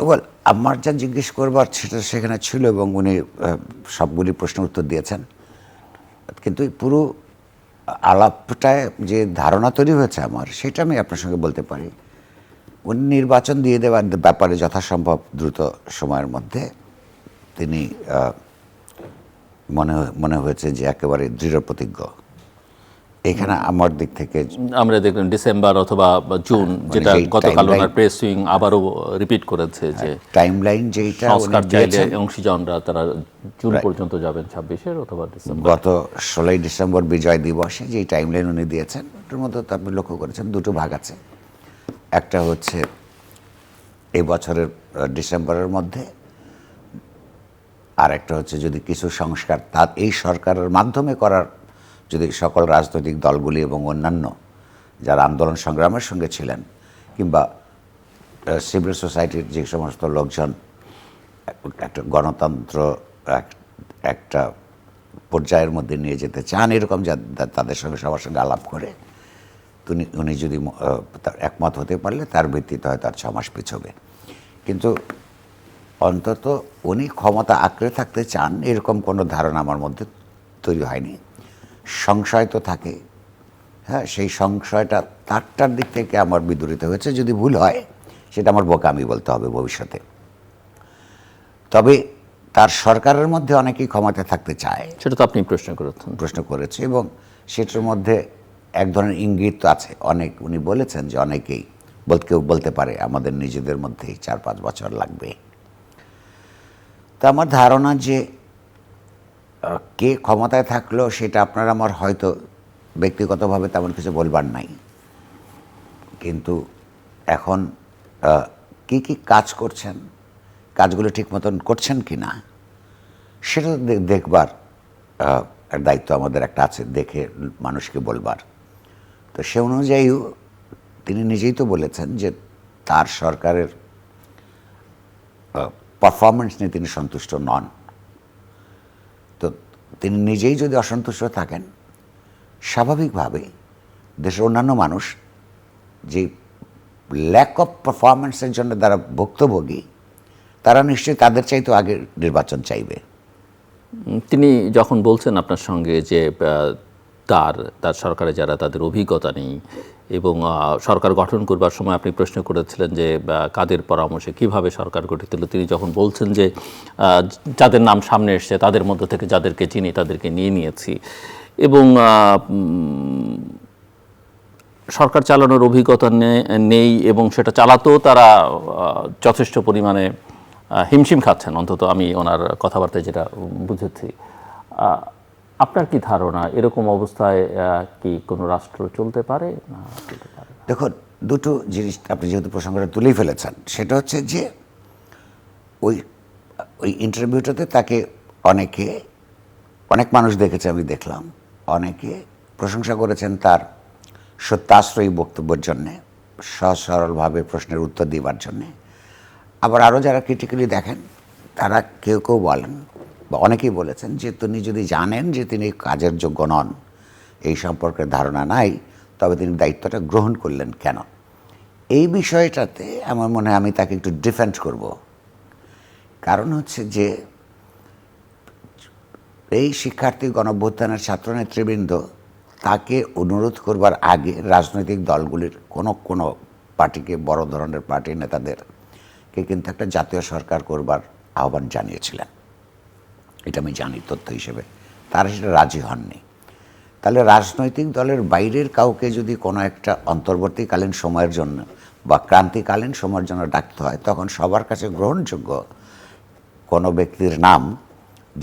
তো বল আমার যা জিজ্ঞেস করবার সেটা সেখানে ছিল এবং উনি সবগুলি প্রশ্ন উত্তর দিয়েছেন। কিন্তু পুরো আলাপটায় যে ধারণা তৈরি হয়েছে আমার, সেটা আমি আপনার সঙ্গে বলতে পারি। উনি নির্বাচন দিয়ে দেওয়ার ব্যাপারে যথাসম্ভব দ্রুত সময়ের মধ্যে তিনি মনে মনে হয়েছে যে একেবারে দৃঢ় প্রতিজ্ঞ এখানে আমার দিক থেকে আমরা দেখলাম ডিসেম্বর অথবা জুন যেটা সেই গতকাল ওনার প্রেস উইং আবারও রিপিট করেছে যে টাইম লাইন যেইটা উনি সংস্কার চাইলে অংশীজনরা তারা জুন পর্যন্ত যাবেন ছাব্বিশের অথবা ডিসেম্বর। গত ষোলোই ডিসেম্বর বিজয় দিবসে যেই টাইমলাইন উনি দিয়েছেন ওটার মধ্যে তো আপনি লক্ষ্য করেছেন দুটো ভাগ আছে। একটা হচ্ছে এই বছরের ডিসেম্বরের মধ্যে আর একটা হচ্ছে যদি কিছু সংস্কার তার এই সরকারের মাধ্যমে করার যদি সকল রাজনৈতিক দলগুলি এবং অন্যান্য যারা আন্দোলন সংগ্রামের সঙ্গে ছিলেন কিংবা সিভিল সোসাইটির যে সমস্ত লোকজন একটা গণতন্ত্র, এক- একটা পর্যায়ের মধ্যে নিয়ে যেতে চান, এরকম তাদের সঙ্গে, সবার সঙ্গে আলাপ করে তিনি উনি যদি একমত হতে পারলে তার ভিত্তিতে হয়তো আর ছ মাস পিছবে। কিন্তু অন্তত উনি ক্ষমতা আঁকড়ে থাকতে চান, এরকম কোনো ধারণা আমার মধ্যে তৈরি হয়নি। সংশয় তো থাকে। হ্যাঁ সেই সংশয়টা তারটার দিক থেকে আমার বিদূরিত হয়েছে। যদি ভুল হয় সেটা আমার বোকামি বলতে হবে ভবিষ্যতে। তবে তার সরকারের মধ্যে অনেকেই ক্ষমতা থাকতে চায়। সেটা তো আপনি প্রশ্ন করেছেন। প্রশ্ন করেছে এবং সেটার মধ্যে এক ধরনের ইঙ্গিত তো আছে। অনেক উনি বলেছেন যে অনেকেই বল কেউ বলতে পারে আমাদের নিজেদের মধ্যেই চার পাঁচ বছর লাগবে। তা আমার ধারণা যে কে ক্ষমতায় থাকল সেটা আপনার আমার হয়তো ব্যক্তিগতভাবে তেমন কিছু বলবার নাই। কিন্তু এখন কি কি কাজ করছেন, কাজগুলো ঠিক মতন করছেন কি না সেটা দেখবার দায়িত্ব আমাদের একটা আছে, দেখে মানুষকে বলবার। তো সে অনুযায়ীও তিনি নিজেই তো বলেছেন যে তার সরকারের পারফরমেন্স নিয়ে তিনি সন্তুষ্ট নন। তো তিনি নিজেই যদি অসন্তুষ্ট থাকেন স্বাভাবিকভাবে দেশের অন্যান্য মানুষ যে ল্যাক অফ পারফরমেন্সের জন্য যারা ভুক্তভোগী, তারা নিশ্চয়ই তাদের চাইতে আগে নির্বাচন চাইবে। তিনি যখন বলছেন আপনার সঙ্গে যে তার তার সরকারে যারা তাদের অভিজ্ঞতা নেই এবং সরকার গঠন করবার সময় আপনি প্রশ্ন করেছিলেন যে কাদের পরামর্শে কীভাবে সরকার গঠিত হলো। তিনি যখন বলছেন যে যাদের নাম সামনে এসছে, তাদের মধ্য থেকে যাদেরকে চিনি, তাদেরকে নিয়ে নিয়েছি। এবং সরকার চালানোর অভিজ্ঞতা নেই এবং সেটা চালাতেও তারা যথেষ্ট পরিমাণে হিমশিম খাচ্ছেন। অন্তত আমি ওনার কথাবার্তায় যেটা বুঝেছি। আপনার কি ধারণা? এরকম অবস্থায় কি কোনো রাষ্ট্র চলতে পারে না চলতে পারে? দেখুন, দুটো জিনিস আপনি যেহেতু প্রসঙ্গটা তুলেই ফেলেছেন, সেটা হচ্ছে যে ওই ওই ইন্টারভিউটাতে তাকে অনেকে, অনেক মানুষ দেখেছে আমি দেখলাম, অনেকে প্রশংসা করেছেন তার সত্যাশ্রয়ী বক্তব্যের জন্যে সহজ সরলভাবে প্রশ্নের উত্তর দেওয়ার জন্যে। আবার আরও যারা ক্রিটিক্যালি দেখেন, তারা কেউ কেউ বলেন বা অনেকেই বলেছেন যে তিনি যদি জানেন যে তিনি কাজের যোগ্য নন, এই সম্পর্কে ধারণা নাই, তবে তিনি দায়িত্বটা গ্রহণ করলেন কেন? এই বিষয়টাতে আমার মনে হয় আমি তাকে একটু ডিফেন্ড করব। কারণ হচ্ছে যে এই শিক্ষার্থী গণভ্যুত্থানের ছাত্রনেতৃবৃন্দ তাকে অনুরোধ করবার আগে রাজনৈতিক দলগুলির কোনো কোনো পার্টিকে, বড় ধরনের পার্টির নেতাদেরকে কিন্তু একটা জাতীয় সরকার করবার আহ্বান জানিয়েছিলেন। এটা আমি জানি তথ্য হিসেবে। তারা সেটা রাজি হননি। তাহলে রাজনৈতিক দলের বাইরের কাউকে যদি কোনো একটা অন্তর্বর্তীকালীন সময়ের জন্য বা ক্রান্তিকালীন সময়ের জন্য ডাকতে হয়, তখন সবার কাছে গ্রহণযোগ্য কোনো ব্যক্তির নাম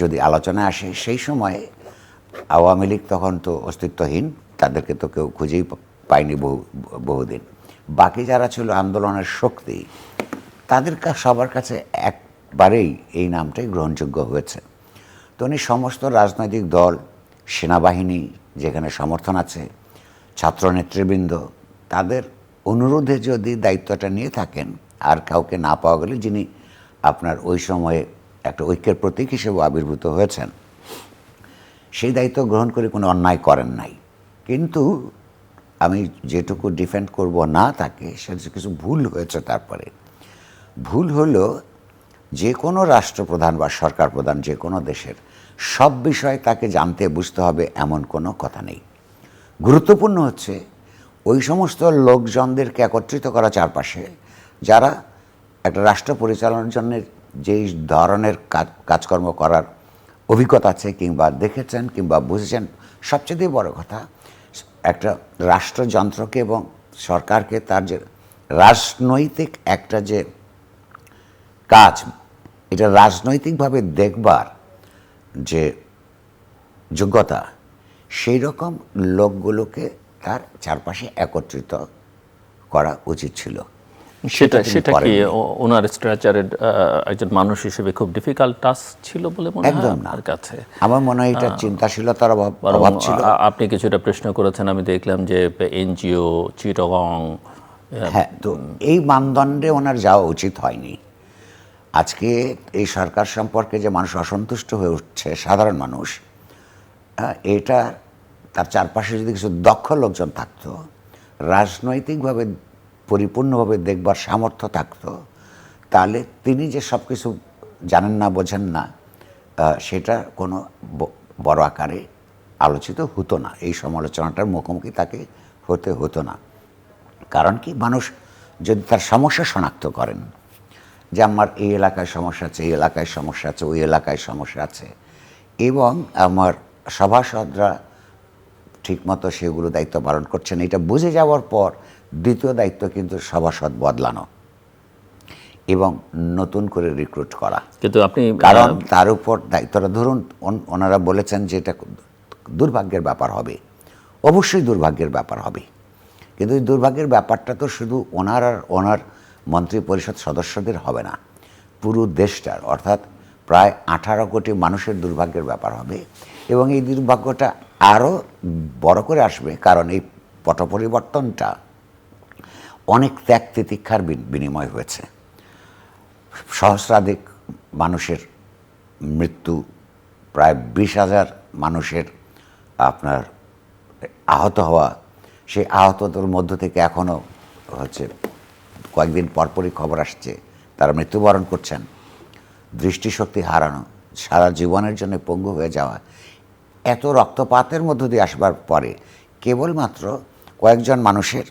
যদি আলোচনায় আসে, সেই সময়ে আওয়ামী লীগ তখন তো অস্তিত্বহীন, তাদেরকে তো কেউ খুঁজেই পায়নি বহু, বহুদিন। বাকি যারা ছিল আন্দোলনের শক্তি তাদের সবার কাছে একবারেই এই নামটাই গ্রহণযোগ্য হয়েছে। তো উনি সমস্ত রাজনৈতিক দল, সেনাবাহিনী যেখানে সমর্থন আছে ছাত্র নেতৃবৃন্দ তাদের অনুরোধে যদি দায়িত্বটা নিয়ে থাকেন, আর কাউকে না পাওয়া গেলে যিনি আপনার ওই সময়ে একটা ঐক্যের প্রতীক হিসেবে আবির্ভূত হয়েছেন, সেই দায়িত্ব গ্রহণ করে কোনো অন্যায় করেন নাই। কিন্তু আমি যেটুকু ডিফেন্ড করব না তাকে, সে কিছু ভুল হয়েছে তারপরে। ভুল হলো যে কোনো রাষ্ট্রপ্রধান বা সরকার প্রধান যে কোনো দেশের সব বিষয়ে তাকে জানতে বুঝতে হবে এমন কোনো কথা নেই। গুরুত্বপূর্ণ হচ্ছে ওই সমস্ত লোকজনদেরকে একত্রিত করা চারপাশে যারা একটা রাষ্ট্র পরিচালনার জন্য যেই ধরনের কাজ, কাজকর্ম করার অভিজ্ঞতা আছে কিংবা দেখেছেন কিংবা বুঝেছেন, সবচেয়ে বড় কথা, একটা রাষ্ট্রযন্ত্রকে এবং সরকারকে তার যে রাজনৈতিক একটা যে কাজ। এটা রাজনৈতিকভাবে দেখবার যে যোগ্যতা সেই রকম লোকগুলোকে তার চারপাশে একত্রিত করা উচিত ছিল। সেটা সেটা কি ওনার স্ট্রাকচারের একজন মানুষ হিসেবে খুব ডিফিকাল্ট টাস্ক ছিল বলে মনে হয় একদম না। আপনার কাছে? আমার মনে হয় এটা চিন্তাশীলতার অভাব ছিল। আপনি কিছুটা প্রশ্ন করেছেন আমি দেখলাম যে এনজিও চিটগং হ্যাঁ তো এই মানদণ্ডে ওনার যাওয়া উচিত হয়নি। আজকে এই সরকার সম্পর্কে যে মানুষ অসন্তুষ্ট হয়ে উঠছে, সাধারণ মানুষ এটা তার চারপাশে যদি কিছু দক্ষ লোকজন থাকতো, রাজনৈতিকভাবে পরিপূর্ণভাবে দেখবার সামর্থ্য থাকতো, তাহলে তিনি যে সব কিছু জানেন না, বোঝেন না সেটা কোনো বড় আকারে আলোচিত হতো না। এই সমালোচনাটার মুখোমুখি তাকে হতে হতো না। কারণ কি? মানুষ যদি তার সমস্যা শনাক্ত করেন যে আমার এই এলাকায় সমস্যা আছে এই এলাকায় সমস্যা আছে ওই এলাকায় সমস্যা আছে। এবং আমার সভাসদরা ঠিকমতো সেগুলো দায়িত্ব পালন করছেন। এটা বুঝে যাওয়ার পর দ্বিতীয় দায়িত্ব কিন্তু সভাসদ বদলানো এবং নতুন করে রিক্রুট করা। কিন্তু আপনি কারণ তার উপর দায়িত্বটা ধরুন ওনারা বলেছেন যে এটা দুর্ভাগ্যের ব্যাপার হবে। অবশ্যই দুর্ভাগ্যের ব্যাপার হবে। কিন্তু এই দুর্ভাগ্যের ব্যাপারটা তো শুধু ওনার আর ওনার মন্ত্রী পরিষদ সদস্যদের হবে না। পুরো দেশটার, অর্থাৎ প্রায় আঠারো কোটি মানুষের দুর্ভাগ্যের ব্যাপার হবে এবং এই দুর্ভাগ্যটা আরও বড় করে আসবে কারণ এই পট পরিবর্তনটা অনেক ত্যাগ তিতিক্ষার বিনিময় হয়েছে। সহস্রাধিক মানুষের মৃত্যু, প্রায় বিশ হাজার মানুষের আপনার আহত হওয়া, সেই আহতদের মধ্য থেকে এখনও হচ্ছে কয়েকদিন পরপরই খবর আসছে, তারা মৃত্যুবরণ করছেন। দৃষ্টিশক্তি হারানো, সারা জীবনের জন্য পঙ্গু হয়ে যাওয়া, এত রক্তপাতের মধ্য দিয়ে আসবার পরে কেবলমাত্র কয়েকজন মানুষের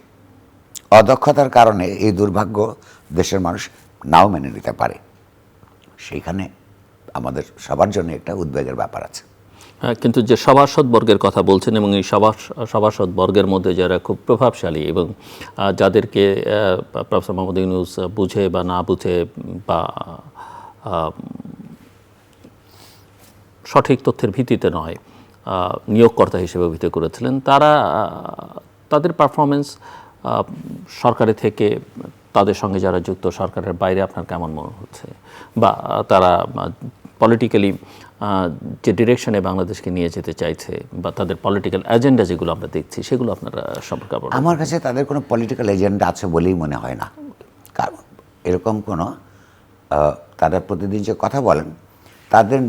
অদক্ষতার কারণে এই দুর্ভাগ্য দেশের মানুষ নাও মেনে নিতে পারে। সেইখানে আমাদের সবার জন্য একটা উদ্বেগের ব্যাপার আছে। কিন্তু যে সভাসদ বর্গের কথা বলছেন এবং এই সভাস, সভাসদ বর্গের মধ্যে যারা খুব প্রভাবশালী এবং যাদেরকে প্রফেসর মোহাম্মদ ইউনুস বুঝে বা না বুঝে বা সঠিক তথ্যের ভিত্তিতে নয় নিয়োগকর্তা হিসেবে অভিহিত করেছিলেন, তারা তাদের পারফরমেন্স সরকারে থেকে তাদের সঙ্গে যারা যুক্ত সরকারের বাইরে আপনার কেমন মনে হচ্ছে? বা, তারা পলিটিক্যালি যে ডিরেকশনে বাংলাদেশকে নিয়ে যেতে চাইছে বা তাদের পলিটিক্যাল এজেন্ডা যেগুলো আমরা দেখছি, সেগুলো আপনারা সম্পর্কে আমার কাছে তাদের কোনো পলিটিক্যাল এজেন্ডা আছে বলেই মনে হয় না। কারণ এরকম কোনো তারা প্রতিদিন যে কথা বলেন, তাদের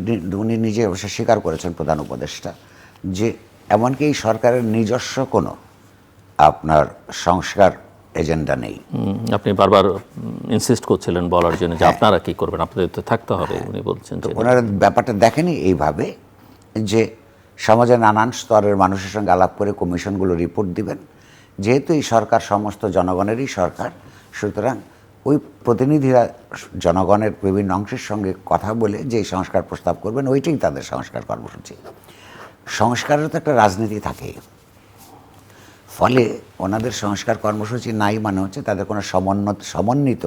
উনি নিজে অবশ্য স্বীকার করেছেন প্রধান উপদেষ্টা, যে এমনকি এই সরকারের নিজস্ব কোনো আপনার সংস্কার এজেন্ডা নেই। আপনি বারবার ইনসিস্ট করছিলেন বলার জন্য যে আপনারা কি করবেন? আপনাদের তো থাকতে হবে উনি বলছেন তো ওনারা ব্যাপারটা দেখেনি এইভাবে যে সমাজে নানান স্তরের মানুষের সঙ্গে আলাপ করে কমিশনগুলো রিপোর্ট দিবেন। যেহেতু এই সরকার সমস্ত জনগণেরই সরকার সুতরাং ওই প্রতিনিধিরা জনগণের বিভিন্ন অংশের সঙ্গে কথা বলে যে সংস্কার প্রস্তাব করবেন ওইটাই তাদের সংস্কার কর্মসূচি। সংস্কারের তো একটা রাজনীতি থাকে ফলে ওনাদের সংস্কার কর্মসূচি নাই মানে হচ্ছে তাদের কোনো সমন্বত, সমন্বিত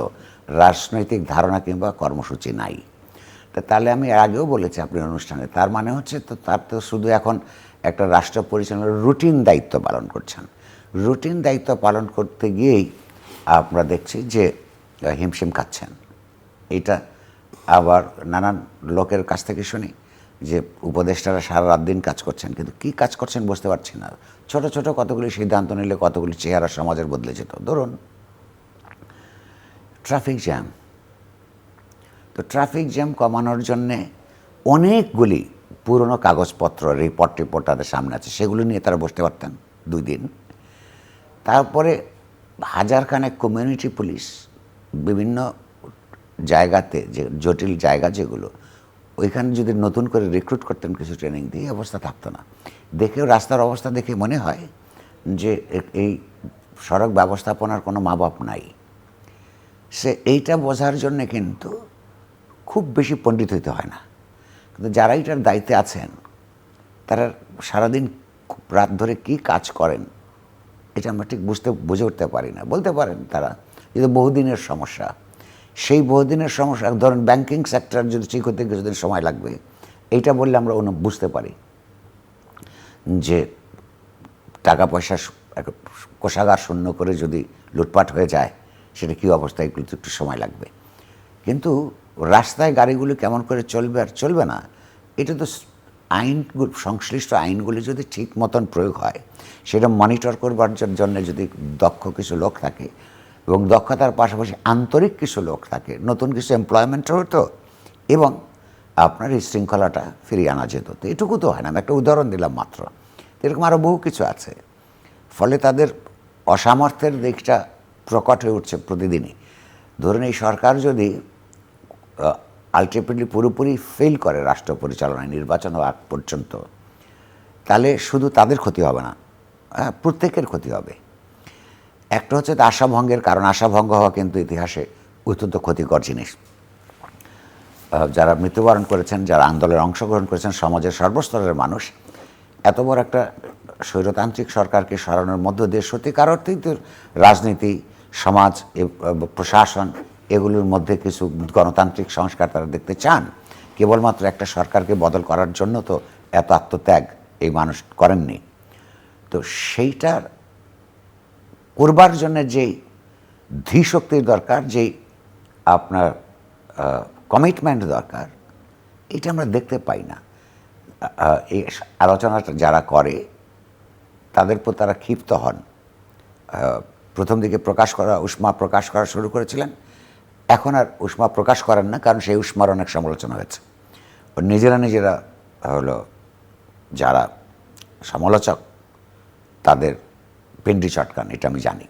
রাজনৈতিক ধারণা কিংবা কর্মসূচি নাই। তা তাহলে আমি আগেও বলেছি আপনি অনুষ্ঠানে, তার মানে হচ্ছে তো তার তো শুধু এখন একটা রাষ্ট্র পরিচালনার রুটিন দায়িত্ব পালন করছেন। রুটিন দায়িত্ব পালন করতে গিয়েই আমরা দেখছি যে, হিমশিম খাচ্ছেন। এটা আবার নানান লোকের কাছ থেকে শুনি। যে উপদেষ্টারা সারা রাত দিন কাজ করছেন, কিন্তু কি কাজ করছেন বুঝতে পারছি না। ছোট ছোট কতগুলি সিদ্ধান্ত নিলে কতগুলি চেহারা সমাজের বদলে যেত। ধরুন ট্রাফিক জ্যাম তো ট্রাফিক জ্যাম কমানোর জন্যে অনেকগুলি পুরনো কাগজপত্র রিপোর্ট টিপোর্ট তাদের সামনে আছে। সেগুলো নিয়ে তারা বসতে পারতেন দুই দিন। তারপরে হাজারখানেক কমিউনিটি পুলিশ বিভিন্ন জায়গাতে, যে জটিল জায়গা যেগুলো ওইখানে যদি নতুন করে রিক্রুট করতেন কিছু ট্রেনিং দিয়ে অবস্থা থাকতো না। দেখেও রাস্তার অবস্থা দেখে মনে হয় যে এই সড়ক ব্যবস্থাপনার কোনো মা বাপ নাই। সে এইটা বোঝার জন্যে কিন্তু খুব বেশি পণ্ডিত হইতে হয় না। কিন্তু যারা এটার দায়িত্বে আছেন, তারা সারাদিন রাত ধরে কি কাজ করেন, এটা আমরা ঠিক বুঝতে, বুঝে উঠতে পারি না। বলতে পারেন তারা যদি বহুদিনের সমস্যা। সেই বহুদিনের সমস্যা, ধরেন ব্যাংকিং সেক্টর যদি ঠিক হতে কিছুদিন সময় লাগবে, এইটা বললে আমরা অনু বুঝতে পারি যে টাকা পয়সা কোষাগার শূন্য করে যদি লুটপাট হয়ে যায়, সেটা কী অবস্থা এগুলো তো একটু সময় লাগবে। কিন্তু রাস্তায় গাড়িগুলো কেমন করে চলবে আর চলবে না, এটা তো আইন সংশ্লিষ্ট আইনগুলি যদি ঠিক মতন প্রয়োগ হয়, সেটা মনিটর করবার জন্য যদি দক্ষ কিছু লোক থাকে এবং দক্ষতার পাশাপাশি আন্তরিক কিছু লোক থাকে, নতুন কিছু এমপ্লয়মেন্ট হতো এবং আপনার এই শৃঙ্খলাটা ফিরিয়ে আনা যেত। তো এটুকু তো হয় না, আমি একটা উদাহরণ দিলাম মাত্র। এরকম আরও বহু কিছু আছে। ফলে তাদের অসামর্থ্যের দিকটা প্রকট হয়ে উঠছে প্রতিদিনই। ধরুন এই সরকার যদি আলটিমেটলি পুরোপুরি ফেল করে রাষ্ট্র পরিচালনায়, নির্বাচন হওয়া পর্যন্ত, তাহলে শুধু তাদের ক্ষতি হবে না হ্যাঁ প্রত্যেকের ক্ষতি হবে। একটা হচ্ছে আশাভঙ্গের কারণ আশাভঙ্গ হওয়া কিন্তু ইতিহাসে অত্যন্ত ক্ষতিকর জিনিস। যারা মৃত্যুবরণ করেছেন, যারা আন্দোলনে অংশগ্রহণ করেছেন, সমাজের সর্বস্তরের মানুষ, এত বড় একটা স্বৈরতান্ত্রিক সরকারকে সরানোর মধ্য দিয়ে সত্যিকার অর্থেই তো রাজনীতি, সমাজ প্রশাসন, এগুলোর মধ্যে কিছু গণতান্ত্রিক সংস্কার তারা দেখতে চান। কেবলমাত্র একটা সরকারকে বদল করার জন্য তো এত আত্মত্যাগ এই মানুষ করেননি। তো সেইটার করবার জন্য যেই ধীশক্তির দরকার, যেই আপনার কমিটমেন্ট দরকার, এটা আমরা দেখতে পাই না। এই আলোচনাটা যারা করে, তাদের প্রতি তারা ক্ষিপ্ত হন। প্রথম দিকে প্রকাশ করা, উষ্মা প্রকাশ করা শুরু করেছিলেন। এখন আর উষ্মা প্রকাশ করেন না, কারণ সেই উষ্মার অনেক সমালোচনা হয়েছে। নিজেরা নিজেরা হলো, যারা সমালোচক, তাদের পিন্ডি চটকান এটা আমি জানি